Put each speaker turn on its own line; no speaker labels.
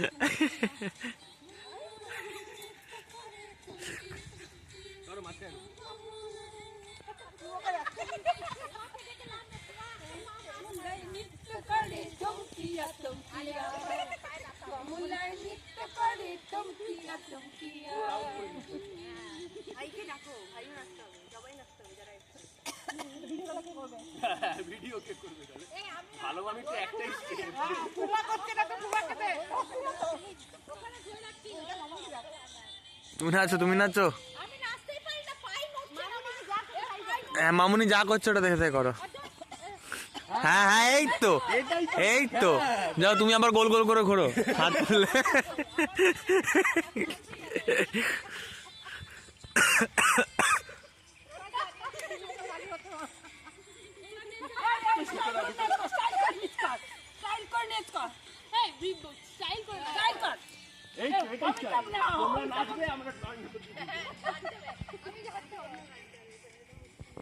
Video কে করবে ভালো মানুষ একটাই step।
পুরা করছে না তো পুরা করছে
তুমি নাচো তুমি নাচো। হ্যাঁ মামুনি যা করছ ওটা দেখে দেখে করো। হ্যাঁ হ্যাঁ এই তো এই তো। যাও তুমি আবার গোল গোল করে ঘোরো। হাত তুললে
স্টাইল কর নেচ কর।
এই, বি- স্টাইল করে দাও।
স্টাইল কর।
এই তো, এটাই চাই। তোমরা নাচবে, আমরা করব।